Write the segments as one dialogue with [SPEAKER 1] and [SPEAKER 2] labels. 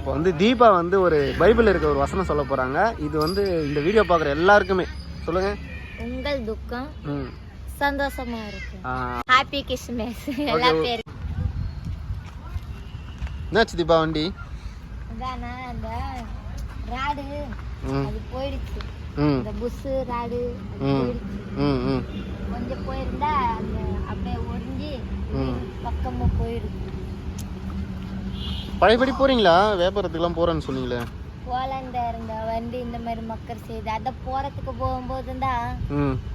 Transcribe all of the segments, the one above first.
[SPEAKER 1] இப்போ வந்து தீபா வந்து ஒரு பைபிள் இருக்க ஒரு வசனம் சொல்ல போறாங்க. இது வந்து இந்த வீடியோ பார்க்குற எல்லாருக்குமே. சொல்லுங்க.
[SPEAKER 2] உங்கள் துக்கம் சந்தோஷமா இருக்கும் ஹாப்பி கிறிஸ்மஸ் எல்லா பேரும்
[SPEAKER 1] என்னாச்சு தீபா வண்டி?
[SPEAKER 2] அதானா அந்த ராடு? அது போயிடுச்சு. இந்த புஷ்ஷு ராடு கொஞ்சம் போயிருந்தா அந்த அப்படியே ஒரிஞ்சு பக்கமும் போயிருக்கு
[SPEAKER 1] பழையபடி போறீங்களா? வியாபாரத்துக்குலாம் போறேன்னு சொன்னீங்களே.
[SPEAKER 2] போலந்த இருந்த வண்டி இந்த மாதிரி மக்கர் செய்து அதை போறதுக்கு போகும்போது தான்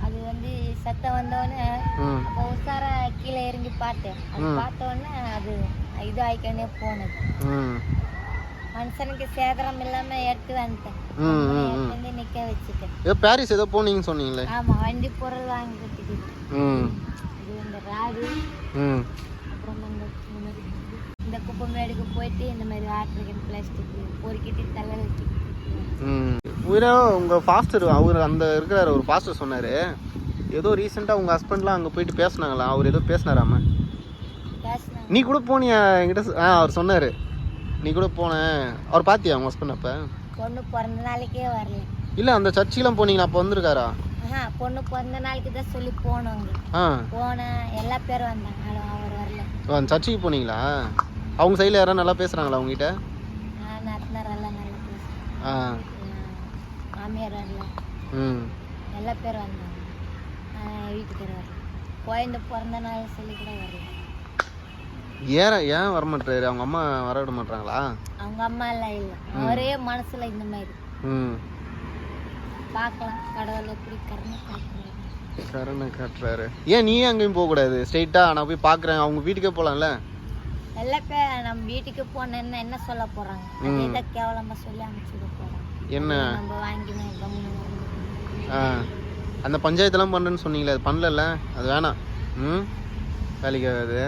[SPEAKER 2] அது வந்து சத்தம் வந்தோடனே அப்போ உசாரா கீழே இறங்கி பார்த்தேன். அது
[SPEAKER 1] ம்.
[SPEAKER 2] பார்த்த உடனே அது இது ஆயிக்கனே போனது மனுஷனுக்கு சேதரம் இல்லாம எடுத்து வந்துட்டேன். வந்து நிக்க வச்சுட்டேன்.
[SPEAKER 1] ஏதோ பாரிஸ் ஏதோ போனீங்கன்னு சொன்னீங்களே.
[SPEAKER 2] ஆமா வண்டி பொருள் வாங்கிட்டு இது இந்த ராடு. அப்புறம் இந்த இந்த மாதிரி இந்த குப்பை மேடுக்கு போயிட்டு இந்த மாதிரி ஆட்ரிகன் பிளாஸ்டிக் பொறுக்கிட்டு தலை வச்சு.
[SPEAKER 1] ம். உயிரோ உங்கள் ஃபாஸ்டர் அவர் அந்த இருக்கிறார் ஒரு ஃபாஸ்டர் சொன்னார். ஏதோ ரீசெண்டாக உங்கள் ஹஸ்பண்ட்லாம் அங்கே போயிட்டு பேசுனாங்களா? அவர் ஏதோ பேசினாராம? நீ கூட போனியா? என்கிட்ட ஆ அவர் சொன்னார். நீ கூட போன அவர் பார்த்தியா உங்கள் ஹஸ்பண்ட் அப்போ?
[SPEAKER 2] பொண்ணு பிறந்த நாளைக்கே வரல.
[SPEAKER 1] இல்லை அந்த சர்ச்சுக்கெலாம் போனீங்களா? அப்போ வந்திருக்காரா?
[SPEAKER 2] பொண்ணு பிறந்த நாளைக்கு தான் சொல்லி போனோங்க போனேன் எல்லா பேரும் வந்தாங்க. அவர் வரல.
[SPEAKER 1] சர்ச்சுக்கு போனீங்களா? அவங்க சைடில் யாராவது நல்லா பேசுகிறாங்களா உங்ககிட்ட?
[SPEAKER 2] ஆ மாமியார்
[SPEAKER 1] ம்.
[SPEAKER 2] எல்லா பேரும் வந்தாங்க. ஆனா வீட்டுக்காரர் வரல குழந்தை பிறந்த நாள் சொல்லி கூட வரல.
[SPEAKER 1] ஏன் வர மாட்டாரு அவங்க அம்மா வர விட மாட்டாங்களா
[SPEAKER 2] அவங்க அம்மா எல்லாம் இல்லை. அவரே மனசுல இந்த மாதிரி.
[SPEAKER 1] ம்.
[SPEAKER 2] பார்க்கலாம். கடவுள் எப்படி கருணை காட்டுறாரு.
[SPEAKER 1] கருணை காட்டுறாரு. ஏன் நீ அங்கேயும் போகக்கூடாது? ஸ்ட்ரெயிட்டாக நான் போய் பார்க்குறேன். அவங்க வீட்டுக்கே போகலாம்ல
[SPEAKER 2] எல்லா பேர் நம்ம வீட்டுக்கு போனேன்னா என்ன சொல்ல போறாங்க? அதே தான் கேவலமா சொல்லி அனுப்பிச்சுட போறாங்க.
[SPEAKER 1] என்ன?
[SPEAKER 2] நம்ம வாங்கினோம் கம்முன்னு
[SPEAKER 1] அந்த பஞ்சாயத்தெல்லாம் பண்ணுறேன்னு சொன்னீங்களே அது பண்ணலல்ல? அது வேணாம். ம்? வேலைக்கு ஆகாது.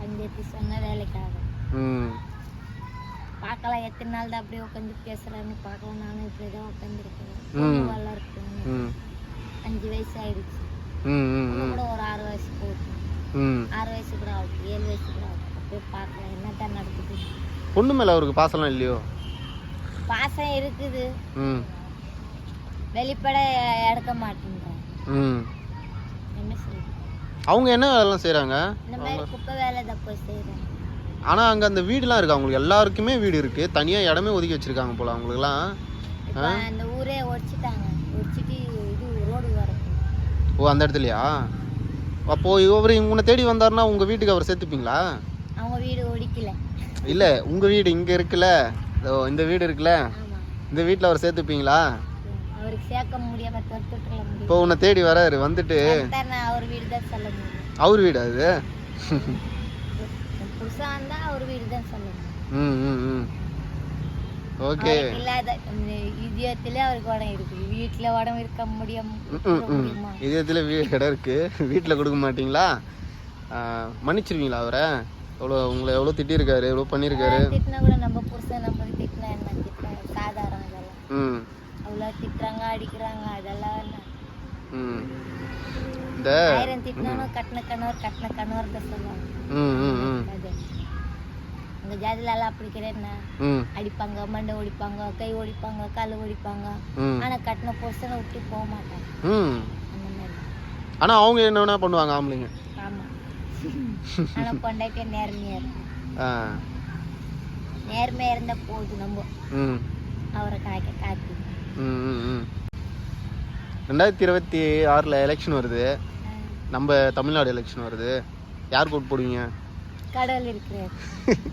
[SPEAKER 2] பஞ்சாயத்து சொன்னா வேலைக்காக
[SPEAKER 1] ம்.
[SPEAKER 2] பார்க்கலாம் எத்தனை நாள் தான் அப்படியே உட்காந்து பேசுறான்னு பார்க்கலாம் நானும் இப்படி தான் உட்காந்துருக்கேன் வளர்க்கணும்
[SPEAKER 1] ம்.
[SPEAKER 2] அஞ்சு வயசு ஆயிடுச்சு. கூட ஒரு ஆறு வயசு போகுது. ஆறு வயசு கூட ஆகுது ஏழு வயசு கூட ஆகுது. அப்படியே பார்க்கலாம் என்ன தான் நடக்குது?
[SPEAKER 1] பொண்ணு மேலே அவருக்கு பாசம்லாம் இல்லையோ?
[SPEAKER 2] பாசம் இருக்குது.
[SPEAKER 1] ம்.
[SPEAKER 2] வெளிப்பட எடுக்க மாட்டேங்கிறான்
[SPEAKER 1] ம்.
[SPEAKER 2] என்ன சொல்றது?
[SPEAKER 1] அவங்க என்ன வேலைலாம் செய்கிறாங்க
[SPEAKER 2] இந்த மாதிரி குப்பை வேலை தான் போய் செய்யறாங்க
[SPEAKER 1] ஆனால் அங்கே அந்த வீடுலாம் இருக்கு. அவங்களுக்கு எல்லாருக்குமே வீடு இருக்குது தனியாக இடமே ஒதுக்கி வச்சுருக்காங்க போல் அவங்களுக்குலாம்
[SPEAKER 2] இப்போ அந்த ஊரே ஒடிச்சிட்டாங்க. ஒடிச்சிட்டு இது ரோடு வரது
[SPEAKER 1] ஓ அந்த இடத்துலையா? அப்போது இவர் உன்னை தேடி வந்தாருன்னா உங்கள் வீட்டுக்கு அவர் சேர்த்துப்பீங்களா
[SPEAKER 2] அவங்க வீடு ஒடிக்கல
[SPEAKER 1] இல்லை உங்கள் வீடு இங்கே இருக்குல்ல. இந்த வீடு இருக்குல்ல. இந்த வீட்டில் அவர் சேர்த்துப்பீங்களா?
[SPEAKER 2] அவருக்கு சேர்க்க முடியும்
[SPEAKER 1] இப்போ உன்னை தேடி வராரு வந்துட்டு.
[SPEAKER 2] அவர் வீடு தான் சொல்ல முடியும்.
[SPEAKER 1] அவர் வீடு அது?
[SPEAKER 2] புதுசா வந்தா அவர் வீடு தான் சொல்ல முடியும்.
[SPEAKER 1] ம் ம் ம். ஓகே.
[SPEAKER 2] இல்லாத இதயத்திலே அவருக்கு உடம் இருக்குது வீட்டுல உடம் இருக்க முடியும்
[SPEAKER 1] இதயத்தில் வீடு இடம் இருக்குது வீட்டில் கொடுக்க மாட்டீங்களா? மன்னிச்சிருவீங்களா அவரை? எவ்வளோ உங்களை எவ்வளோ திட்டியிருக்காரு எவ்வளோ பண்ணியிருக்காரு
[SPEAKER 2] திட்டினா கூட நம்ம புருஷன் நம்ம திட்டினா என்ன திட்டினா சாதாரணம் இதெல்லாம்.
[SPEAKER 1] ம்.
[SPEAKER 2] அவ்வளோ திட்டுறாங்க அடிக்கிறாங்க அதெல்லாம் என்ன
[SPEAKER 1] ம். இந்த
[SPEAKER 2] ஆயிரம் திட்டினாலும் கட்டின கணவர் கட்டின கணவர் தான் சொல்லுவாங்க.
[SPEAKER 1] ம் ம் ம்.
[SPEAKER 2] ஜாதியில எல்லாம் அப்படி கிடையாது
[SPEAKER 1] ம்.
[SPEAKER 2] அடிப்பாங்க மண்டை ஒடிப்பாங்க கை ஒடிப்பாங்க கால் ஒடிப்பாங்க.
[SPEAKER 1] ம்.
[SPEAKER 2] ஆனா கட்டின புருஷனை விட்டு போக மாட்டாங்க.
[SPEAKER 1] ம்.
[SPEAKER 2] அந்த மாதிரி.
[SPEAKER 1] ஆனால் அவங்க என்ன வேணா பண்ணுவாங்க ஆம்பளைங்க.
[SPEAKER 2] ஆமா. ஆனா பொண்டாட்டிய நேர்மையா இருக்கும்.
[SPEAKER 1] ஆ.
[SPEAKER 2] நேர்மையா இருந்தா போதும் நம்ம.
[SPEAKER 1] ம்.
[SPEAKER 2] அவரை காய்க்க காத்து.
[SPEAKER 1] ரெண்டாயிரத்தி இருபத்தி ஆறில் எலெக்ஷன் வருது. நம்ம தமிழ்நாடு எலெக்ஷன் வருது. யார் கூட்டு போடுவீங்க?
[SPEAKER 2] கடவுள் இருக்கிறார்.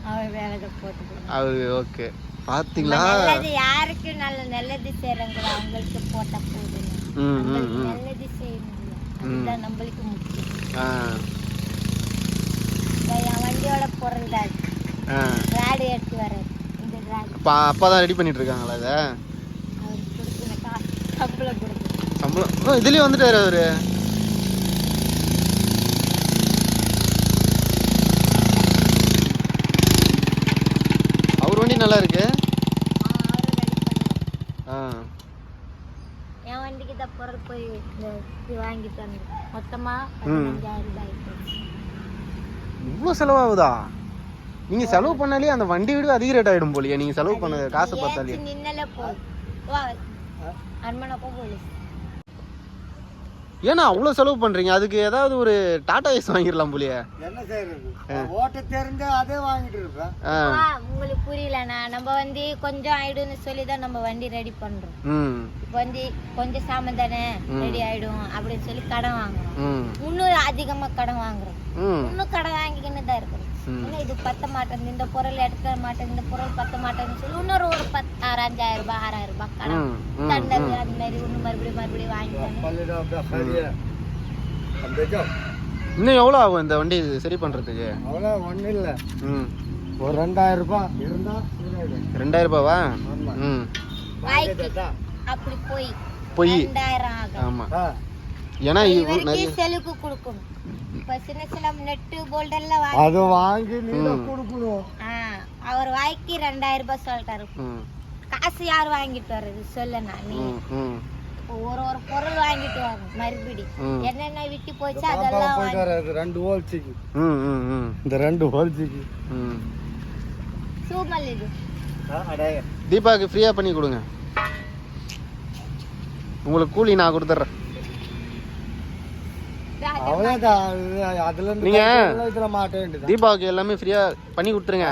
[SPEAKER 2] அவர் வேலை போட்டு.
[SPEAKER 1] அது ஓகே. பார்த்தீங்களா
[SPEAKER 2] நல்லது யாருக்கு நல்ல நல்லது செய்யறங்களோ அவங்களுக்கு போட்டா
[SPEAKER 1] ம்
[SPEAKER 2] நல்லது செய்யணும் அதுதான் நம்மளுக்கு முக்கியம். என் வண்டியோட.
[SPEAKER 1] ஆ.
[SPEAKER 2] ராடு எடுத்து வர்றாரு இந்த ராடு.
[SPEAKER 1] அப்பா அப்பா தான் ரெடி பண்ணிட்டு இருக்காங்களா இதை?
[SPEAKER 2] அவருக்கு காசு. சம்பளம் கொடுக்கணும்.
[SPEAKER 1] சம்பளம். ஓ இதுலேயே வந்துட்டாரு அவரு அவர் வண்டி நல்லா இருக்கு
[SPEAKER 2] ஆ, என் வண்டிக்கு தான் பொருள் போய் வாங்கிட்டு வந்தேன். மொத்தமா பதினஞ்சாயிரம் ரூபாய்.
[SPEAKER 1] இவ்வளோ செலவாகுதா? நீங்க செலவு பண்ணாலே அந்த வண்டி விட அதிக ரேட் ஆயிடும் போலியே. நீங்க செலவு பண்ண காசு பார்த்தாலே.
[SPEAKER 2] நின்னல போ வா அரண்மனை போ போலீஸ்.
[SPEAKER 1] ஏன்னா அவ்வளோ செலவு பண்றீங்க. அதுக்கு ஏதாவது ஒரு டாடா ஏஸ் வாங்கிடலாம் போலியே.
[SPEAKER 3] என்ன செய்யறது ஓட்ட தெரிஞ்ச அதே வாங்கிட்டு இருப்பேன்.
[SPEAKER 2] உங்களுக்கு புரியலண்ணா. நம்ம வந்து கொஞ்சம் ஆயிடும்னு சொல்லி தான் நம்ம வண்டி ரெடி பண்றோம். இப்போ வந்து கொஞ்சம் சாமான் தானே ரெடி ஆயிடும் அப்படின்னு சொல்லி கடன் வாங்குறோம். இன்னும் அதிகமா கடன் வாங்குறோம். இன்னும் கடன் வாங்கிக்கின்னு தான் இருக்கிறோம். இன்னும் இது பத்த மாட்டேங்குது. இந்த பொருள் எடுக்க மாட்டேங்குது. இந்த பொருள் பத்த மாட்டேங்குதுன்னு சொல்லி இன்னொரு ஒரு பத்து அஞ்சாயிரம் ரூபாய் ஆறாயிரம் ரூபாய் கடன் தண்டது அந்த மாதிரி இன்னும் மறுபடியும் மறுபடியும் வாங்கி
[SPEAKER 1] இன்னும் எவ்வளோ ஆகும் இந்த வண்டி சரி பண்றதுக்கு?
[SPEAKER 3] அவ்வளோ ஒன்றும் இல்லை.
[SPEAKER 1] ம்.
[SPEAKER 3] ஒரு ரெண்டாயிரம் ரூபாய் இருந்தா சரியாயிடும்.
[SPEAKER 1] ரெண்டாயிரம் ரூபாவா. ம்.
[SPEAKER 2] அப்படி போய்
[SPEAKER 1] பொய்.
[SPEAKER 2] ரெண்டாயிரம் ஆகும்.
[SPEAKER 1] ஆமா.
[SPEAKER 3] ஆ,
[SPEAKER 1] ஏன்னா
[SPEAKER 2] செலுக்கு கொடுக்கணும். இப்ப சின்ன சின்ன நெட்டு போல்டெல்லாம் வாங்கி
[SPEAKER 3] அது வாங்கி நீங்க. கொடுக்கணும்.
[SPEAKER 2] அவர் வாய்க்கு ரெண்டாயிரம் ரூபாய் சொல்லிட்டாரு. காசு யார் வாங்கிட்டு வர்றது? சொல்லுண்ணா நீ
[SPEAKER 1] ம் ம்
[SPEAKER 2] இப்போ ஒரு ஒரு பொருள் வாங்கிட்டு வாங்க மறுபடி. என்னென்ன விட்டு போச்சு அதெல்லாம்
[SPEAKER 3] போயிட்டு வராது ரெண்டு ஹோல்ஸுக்கு
[SPEAKER 1] ம் ம் ம்
[SPEAKER 3] இந்த ரெண்டு
[SPEAKER 1] ம்.
[SPEAKER 2] சூமல் இது.
[SPEAKER 3] அடைய.
[SPEAKER 1] தீபாவுக்கு ஃப்ரீயாக பண்ணி கொடுங்க. உங்களுக்கு கூலி நான் கொடுத்துட்றேன். தீபாவுக்கு எல்லாமே ஃப்ரீயாக பண்ணி கொடுத்துருங்க.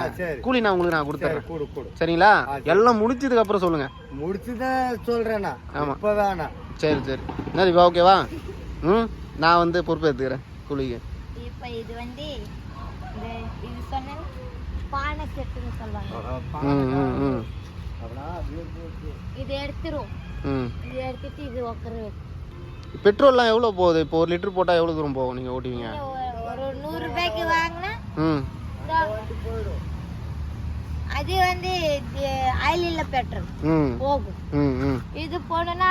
[SPEAKER 1] கூலி நான் உங்களுக்கு நான்
[SPEAKER 3] சரி
[SPEAKER 1] கொடுத்துட்றேன்
[SPEAKER 3] கொடு கொடு.
[SPEAKER 1] சரிங்களா. எல்லாம் முடிச்சதுக்கு அப்புறம் சொல்லுங்க.
[SPEAKER 3] முடிச்சுதான் சொல்றேன்னா
[SPEAKER 1] ஆமா. சரி சரி. என்ன தீபா ஓகேவா ம்? நான் வந்து பொறுப்பேற்றுக்கிறேன் கூலிக்கு.
[SPEAKER 2] இப்ப இது வந்து இது சொன்ன பானை செட்டுன்னு சொல்லுவாங்க. இது எடுத்துரும்.
[SPEAKER 1] ம்.
[SPEAKER 2] இது எடுத்துட்டு இது உக்கர
[SPEAKER 1] பெட்ரோல்லாம் எவ்வளோ போகுது? இப்போ ஒரு லிட்டர் போட்டால் எவ்வளோ தூரம் போகும் நீங்கள் ஓட்டுவீங்க?
[SPEAKER 2] ஒரு நூறு ரூபாய்க்கு வாங்கினா
[SPEAKER 1] ம்.
[SPEAKER 2] அது வந்து ஆயில் பெட்ரோல்.
[SPEAKER 1] ம்.
[SPEAKER 2] போகும்.
[SPEAKER 1] ம் ம்.
[SPEAKER 2] இது போனோம்னா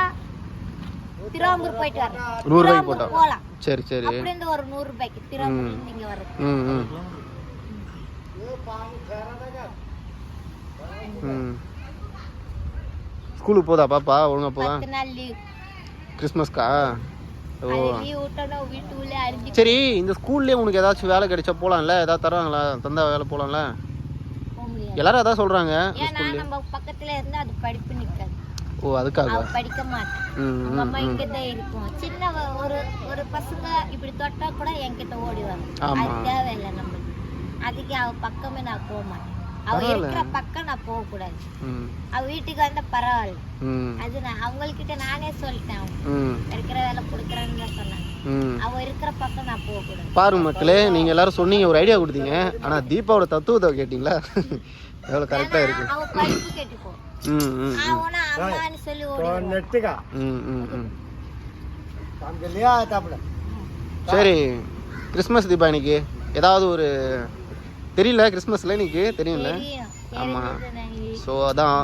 [SPEAKER 2] திருவாம்பூர் போயிட்டு வரேன்.
[SPEAKER 1] நூறு ரூபாய்க்கு
[SPEAKER 2] திருவாம்பூர்
[SPEAKER 1] போட்டா.
[SPEAKER 2] போலாம்
[SPEAKER 1] சரி சரி.
[SPEAKER 2] அப்படி இருந்து ஒரு நூறு ரூபாய்க்கு திருவாம்பூர் நீங்க வர்றது.
[SPEAKER 1] ம். ம். ம். ஸ்கூலுக்கு போதா பாப்பா? ஒழுங்கா போதா?
[SPEAKER 2] பத்து நாள் லீவ்.
[SPEAKER 1] கிறிஸ்மஸ்க்கா? ஓ. சரி இந்த ஸ்கூல்லேயே உனக்கு ஏதாச்சும் வேலை கிடைச்சா போகலாம்ல ஏதாவது தருவாங்களா? தந்தா வேலை போகலாம்ல எல்லாரும் அதான் சொல்கிறாங்க
[SPEAKER 2] நம்ம பக்கத்துல இருந்தா அது படிப்பு நிக்காது.
[SPEAKER 1] ஓ அதுக்காக?
[SPEAKER 2] படிக்க மாட்டான் அம்மா இருக்கும். சின்ன வ- ஒரு ஒரு பசங்க இப்படி தொட்டா கூட என்கிட்ட ஓடி வரும். அது தேவையில்லை நம்மளுக்கு. அதுக்கு அவ பக்கமே நான் போக மாட்டேன். அவ. இருக்கிற பக்கம் நான் போக கூடாது
[SPEAKER 1] ம்.
[SPEAKER 2] அவ வீட்டுக்கு வந்தா பரவாயில்ல.
[SPEAKER 1] ம்.
[SPEAKER 2] அது நான் அவங்கக்கிட்ட நானே சொல்லிட்டேன் இருக்கிற வேலை கொடுக்குறேன்னு சொன்னாங்க.
[SPEAKER 1] ம்.
[SPEAKER 2] அவ இருக்கிற பக்கம் நான் போக கூடாது
[SPEAKER 1] பாருங்க மக்களே நீங்கள் எல்லாரும் சொன்னீங்க ஒரு ஐடியா கொடுத்தீங்க. ஆனால் தீபாவோட தத்துவத்தை கேட்டிங்களா? எவ்வளோ கரெக்டாக இருக்கு.
[SPEAKER 2] அவ படிப்பு அவனா அம்மான்னு சொல்லி.
[SPEAKER 3] நெட்டுக்கா?
[SPEAKER 1] ம் ம் ம். சரி கிறிஸ்மஸ் தீபா இன்னைக்கு. ஏதாவது ஒரு தெரியல கிறிஸ்மஸ்ல இன்னைக்கு? தெரியும்ல?
[SPEAKER 2] தெரியும்.
[SPEAKER 1] ஆமா.
[SPEAKER 2] தெரிஞ்சது நான்
[SPEAKER 1] ஸோ அதான்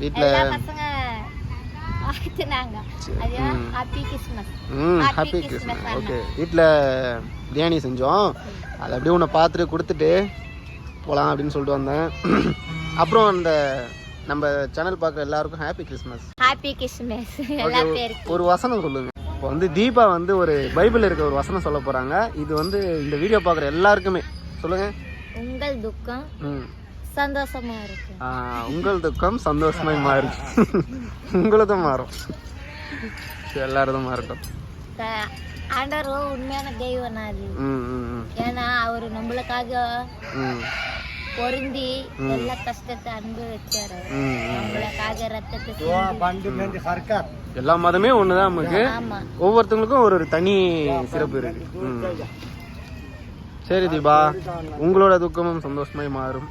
[SPEAKER 1] வீட்டில்
[SPEAKER 2] ஹாப்பி கிறிஸ்மஸ்.
[SPEAKER 1] ஓகே வீட்டில் பிரியாணி செஞ்சோம். அது அப்படியே உன்னை பார்த்துட்டு கொடுத்துட்டு போகலாம் அப்படின்னு சொல்லிட்டு வந்தேன். அப்புறம் அந்த நம்ம சேனல் பார்க்குற எல்லாருக்கும் ஹாப்பி கிறிஸ்மஸ்
[SPEAKER 2] ஹாப்பி கிறிஸ்மஸ்
[SPEAKER 1] ஒரு வசனம் சொல்லுங்க. இப்போ வந்து தீபா வந்து ஒரு பைபிள் இருக்க ஒரு வசனம் சொல்ல போறாங்க. இது வந்து இந்த வீடியோ பார்க்குற எல்லாருக்குமே சொல்லுங்க.
[SPEAKER 2] உங்கள் துக்கம்
[SPEAKER 1] ம்.
[SPEAKER 2] சந்தோஷமா இருக்கு.
[SPEAKER 1] ஆ, உங்கள் துக்கம் சந்தோஷமாய் மாறும். உங்களதும் மாறும். எல்லாரதும் மாறட்டும்.
[SPEAKER 2] ஆண்டவர் உண்மையான தெய்வம்
[SPEAKER 1] ம்,
[SPEAKER 2] ஏன்னா அவர் நம்மளுக்காக பொருந்தி எல்லா கஷ்டத்தை அனுபவிச்சாரு. நம்மளுக்காக ரத்தத்தை
[SPEAKER 3] சர்க்கார்.
[SPEAKER 1] எல்லா மதமே ஒன்று தான் நமக்கு
[SPEAKER 2] ஆமா.
[SPEAKER 1] ஒவ்வொருத்தவங்களுக்கும் ஒரு ஒரு தனி சிறப்பு இருக்கு. சரி தீபா. உங்களோட துக்கமும் சந்தோஷமாய் மாறும்.